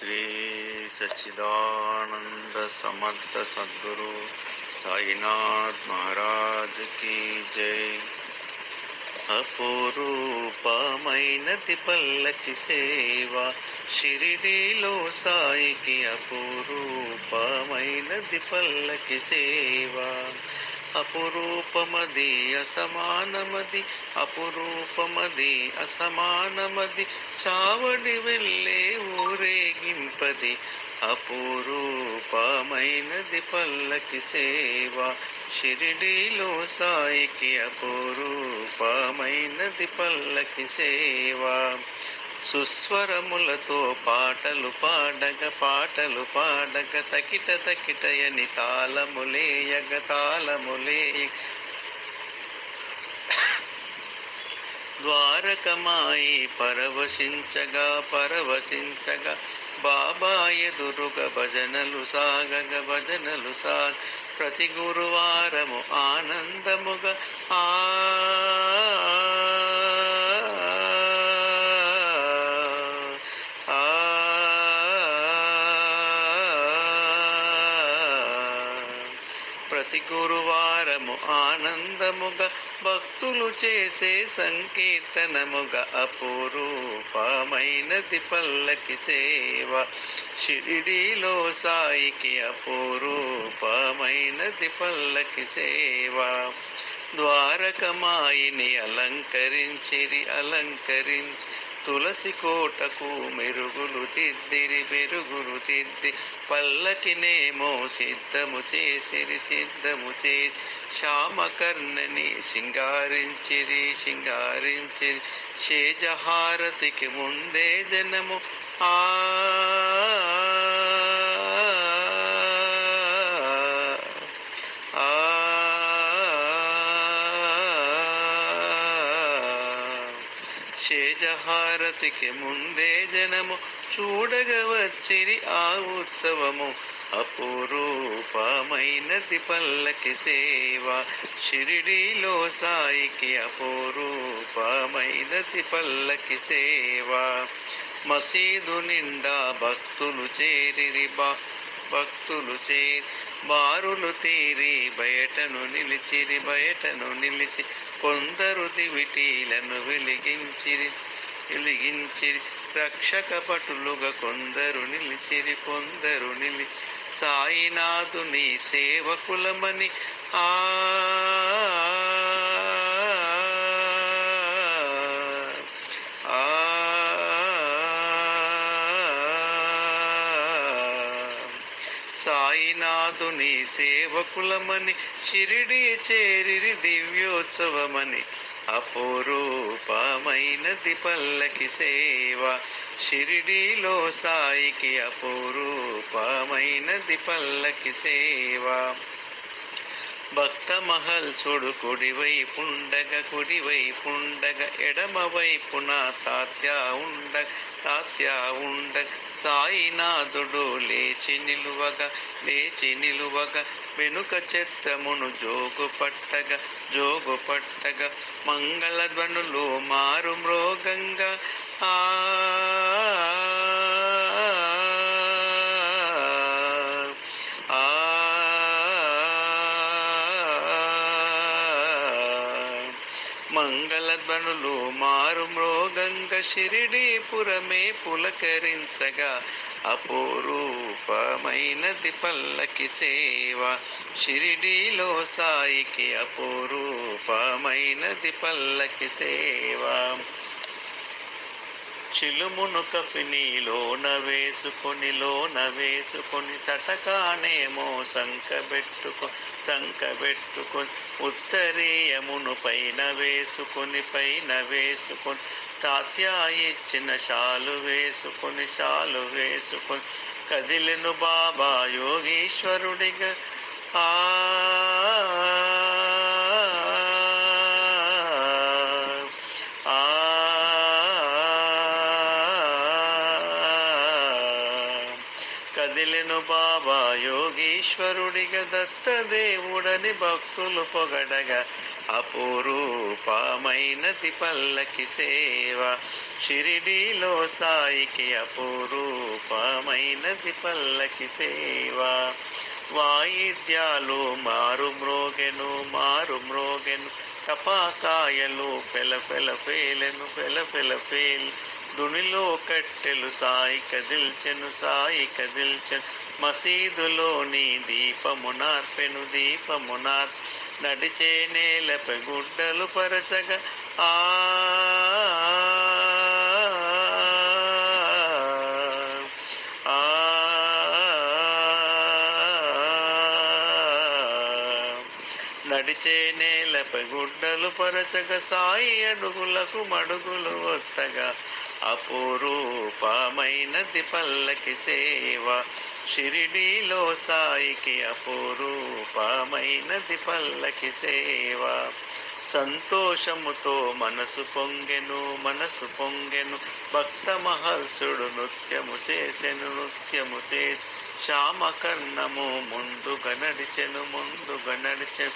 శ్రీ సచ్చిదానంద సమర్థ సద్గురు సాయినాథ్ మహారాజ్ కీ జై అపూరూపమైనది పల్లకి సేవ షిరిడిలో సాయికి అపూరూపమైనది పల్లకి సేవ అపురూపమది అసమానమది అపురూపమది అసమానమది చావడి వెళ్ళే ఊరేగింపది అపురూపమైనది పల్లకి సేవ షిరిడీలో సాయికి అపురూపమైనది పల్లకి సేవ. సుస్వరములతో పాటలు పాడగ పాటలు పాడగ తకిట తకిటయని తాళములేయగ తాళములే ద్వారకమాయి పరవశించగా పరవశించగా బాబా ఎదురుగ భజనలు సాగగ భజనలు సాగ. ప్రతి గురువారము ఆనందముగా ఆ గురువారము ఆనందముగా భక్తులు చేసే సంకీర్తనముగా అపూరూపమైనది పల్లకి సేవ. షిరిడీలో సాయికి అపూరూపమైనది పల్లకి సేవ. ద్వారకమాయిని అలంకరించిరి అలంకరించి తులసి కోటకు మెరుగులు తిద్దిరి మెరుగులు తిద్ది. పల్లకినేమో సిద్ధము చేసిరి సిద్ధము చేసి. శ్యామకర్ణని సింగారించిరి సింగారించిరి శేజహారతికి ముందే జనము ఆ ఆ శేషహారతికి ముందే జనము చూడగ వచ్చిరి ఆ ఉత్సవము. అపూరూపమైనది పల్లకి సేవ. షిరిడిలో సాయికి అపూరూపమైనది పల్లకి సేవ. మసీదు నిండా భక్తులు చేరిరి బా భక్తులు చేరి బారులు తీరి బయటను నిలిచిరి బయటను నిలిచి కొందరు దివిటీలను వెలిగించిరి వెలిగించిరి. రక్షక పటులుగా కొందరు నిలిచిరి కొందరు నిలిచి సాయినాథుని సేవకులమని ఆ ఆ సాయినాథుని సేవకులమని షిరిడి చేరిరి దివ్యోత్సవమని. అపూరూపమైనది పల్లకి సేవ షిరిడిలో సాయికి అపూరూపమైనది పల్లకి సేవ. భక్త కుడివై కుడివైపుండగ కుడివైపుండగ పుండగ ఎడమవైపున తాత్యా ఉండగ తాత్యా ఉండగ సాయినాథుడు లేచి నిలువగా లేచి నిలువగా వెనుక చిత్రమును జోగు పట్టగా జోగు పట్టగా మంగళధ్వనులు మారు మృగంగా షిరిడీపురమే పులకరించగా అపూరూపమైనది పల్లకి సేవ. షిరిడీలో సాయికి అపూరూపమైనది పల్లకి సేవ. చిలుమును కపినీలోన వేసుకొని లోన వేసుకొని సటకానేమో సంకబెట్టుకో సంకబెట్టుకొని ఉత్తరీయమును పైన వేసుకొని పైన వేసుకొని తాత్య ఇచ్చిన షాలు వేసుకొని షాలు వేసుకొని కదిలిను బాబా యోగీశ్వరుడిగా. ఆ ఆ కదిలెను బాబా యోగీశ్వరుడిగా దత్తదేవుడని భక్తులు పొగడగా. అపురూపమైనది పల్లకి సేవ. షిరిడీలో సాయికి అపురూపమైనది పల్లకి సేవ. వాయిద్యాలు మారు మ్రోగెను మారు మ్రోగెను. టపాకాయలు పెల పెల పేలెను పెల పెల పేలు. దునిలో కట్టెలు సాయి కదిల్చెను సాయి కదిల్చెను. మసీదులోని దీపము నార్పెను నడిచే నేలపై గుడ్డలు పరచగా. ఆ ఆ నడిచే నేలపై గుడ్డలు పరచగా. సాయి అడుగులకు మడుగులు వత్తగా అపురూపమైనది పల్లకి సేవ. షిరిడీలో సాయికి అపూరూపమైనది పల్లకి సేవ. సంతోషముతో మనసు పొంగెను మనసు పొంగెను భక్త మహర్షుడు నృత్యము చేసెను నృత్యము చే శ్యామకర్ణము ముందుగా నడిచెను ముందుగా నడిచెను.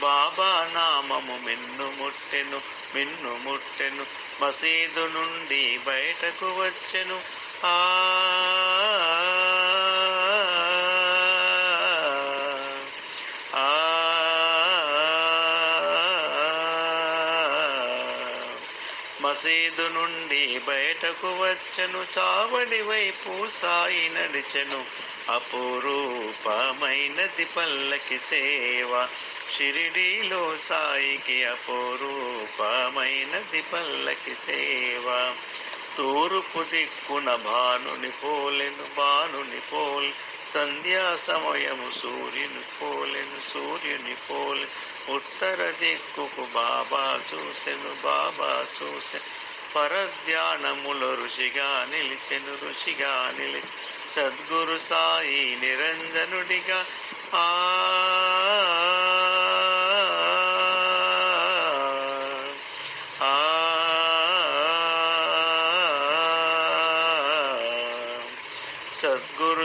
బాబా నామము మిన్ను ముట్టెను మిన్ను ముట్టెను మసీదు నుండి బయటకు వచ్చెను. ఆ మసీదు నుండి బయటకు వచ్చెను చావడి వైపు సాయి నడిచెను. అపురూపమైనది పల్లకి సేవ షిరిడీలో సాయికి అపురూపమైనది పల్లకి సేవ. తూర్పు దిక్కున భానుని పోలెను భానుని పోల్ సంధ్యా సమయము సూర్యుని పోలెను సూర్యుని పోలె ఉత్తర దిక్కుకు బాబా చూసెను బాబా చూసె పరధ్యానములో ఋషిగా నిలిచెను ఋషిగా నిలిచి సద్గురు సాయి నిరంజనుడిగా ఆ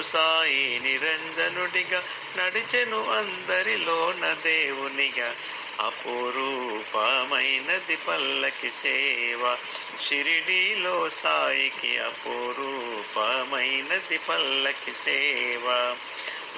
సాయి నిరంజనుడిగా నడిచెను అందరిలోన దేవునిగా. అపూరూపమైనది పల్లకి సేవ. షిరిడీలో సాయికి అపూరూపమైనది పల్లకి సేవ.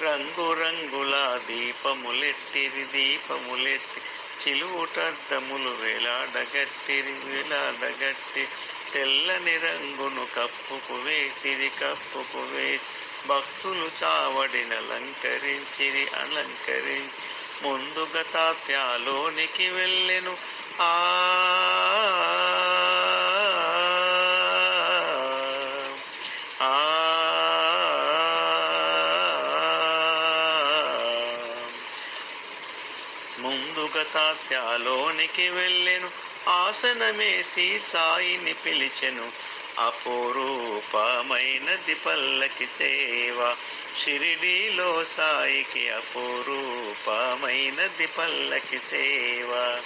రంగు రంగుల దీపములెట్టిరి దీపములెట్టి చిలువుటద్దములు వేలాడగట్టిరి వేలాడగట్టి తెల్లని రంగును కప్పుకు వేసిరి కప్పుకు వేసి భక్తులు చావడినలంకరించిరి అలంకరించి. ముందుగా తాత్యాలోనికి వెళ్ళెను. ఆ ఆ ముందుగా తాత్యాలోనికి వెళ్ళెను. ఆసనమేసి సాయిని పిలిచెను. అపూరూపమైనది పల్లకి సేవ. షిరిడీలో సాయికి అపూరూపమైనది పల్లకి సేవ.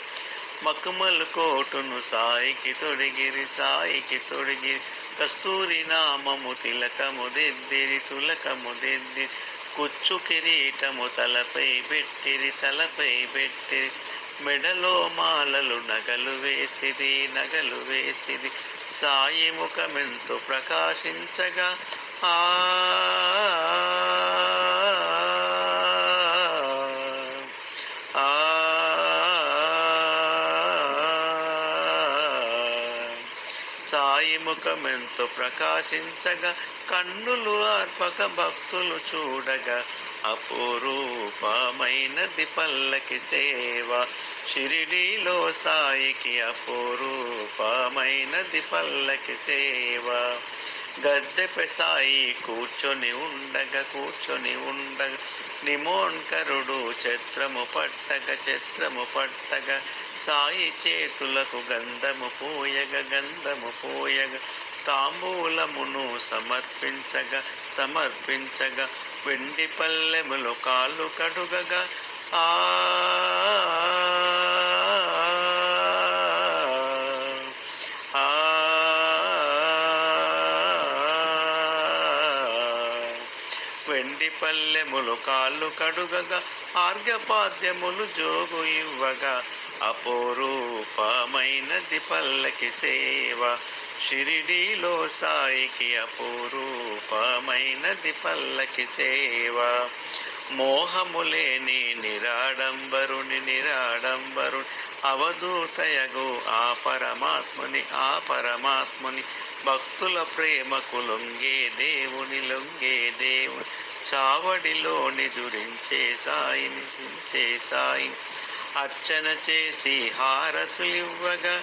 మక్మల్ కోటును సాయికి తొడిగిరి సాయికి తొడిగిరి. కస్తూరి నామము తిలకము దిద్దిరి తులకము దిద్దిరి. కుచ్చు కిరీటము తలపై పెట్టిరి తలపై పెట్టిరి. మెడలో మాలలు నగలు వేసిది నగలు వేసిది. సాయి ముఖమెంతో ప్రకాశించగా ఆ ఆ సాయి ముఖమెంతో ప్రకాశించగా కన్నులు అర్పక భక్తులు చూడగా అపురూపమైనది పల్లకి సేవ. షిరిడీలో సాయికి అపురూపమైనది పల్లకి సేవ. గద్దెపై సాయి కూర్చొని ఉండగా కూర్చొని ఉండగా నిమోన్కరుడు చిత్రము పట్టగ చిత్రము పట్టగ సాయి చేతులకు గంధము పోయగ గంధము పోయగ తాంబూలమును సమర్పించగా సమర్పించగా వెండి పల్లెములు కాళ్ళు కడుగగా ఆ ఆ వెండి పల్లెములు కాళ్ళు కడుగగా ఆర్ఘపాద్యములు జోగు ఇవ్వగా అపోరూపమైనది పల్లకి సేవ. షిరిడీలో సాయికి అపూరూపమైనది పల్లకి సేవ. మోహములేని నిరాడంబరుని నిరాడంబరుని అవధూతయగు ఆ పరమాత్ముని ఆ పరమాత్ముని. భక్తుల ప్రేమకు లొంగే దేవుని లొంగే దేవుని. చావడిలోని దురించే సాయిని దురించే సాయిని అర్చన చేసి హారతులివ్వగా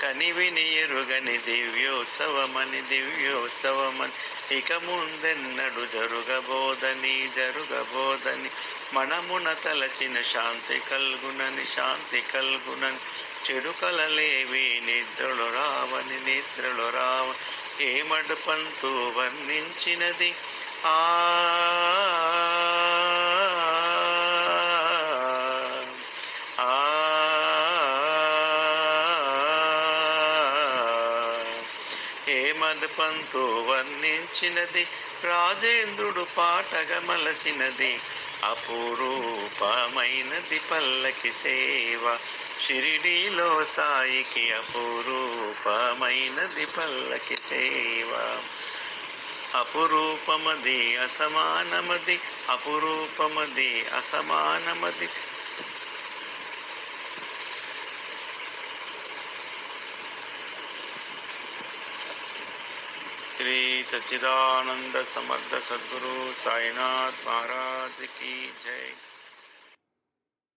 కనివిని ఎరుగని దివ్యోత్సవమని దివ్యోత్సవమని ఇక ముందెన్నడు జరుగబోదని జరుగబోదని మనమున తలచిన శాంతి కల్గునని శాంతి కల్గునని చెడుకలలేవి నిద్రలు రావని నిద్రలు రావ ఏమడు పంతు వర్ణించినది? ఆ హేమద్ పంతు వర్ణించినది రాజేంద్రుడు పాటగా మలచినది అపురూపమైనది పల్లకి సేవ. షిరిడీలో సాయికి అపురూపమైనది పల్లకి సేవ. అపురూపమది అసమానమది అపురూపమది అసమానమది सच्चिदानंद समर्थ सदगुरु साईनाथ महाराज की जय।